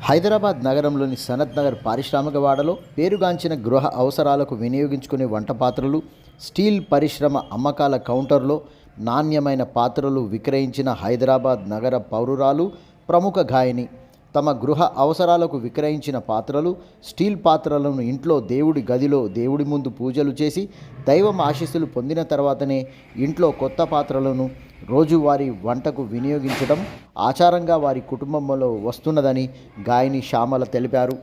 హైదరాబాద్ నగరంలోని సనత్ నగర్ పారిశ్రామిక వాడలో పేరుగాంచిన గృహ అవసరాలకు వినియోగించుకునే వంట పాత్రలు స్టీల్ పరిశ్రమ అమ్మకాల కౌంటర్లో నాణ్యమైన పాత్రలు విక్రయించిన హైదరాబాద్ నగర పౌరురాలు ప్రముఖ గాయని. తమ గృహ అవసరాలకు విక్రయించిన పాత్రలు స్టీల్ పాత్రలను ఇంట్లో దేవుడి గదిలో దేవుడి ముందు పూజలు చేసి దైవం ఆశీస్సులు పొందిన తర్వాతనే ఇంట్లో కొత్త పాత్రలను రోజువారీ వంటకు వినియోగించడం ఆచారంగా వారి కుటుంబంలో వస్తున్నదని గాయని శ్యామల తెలిపారు.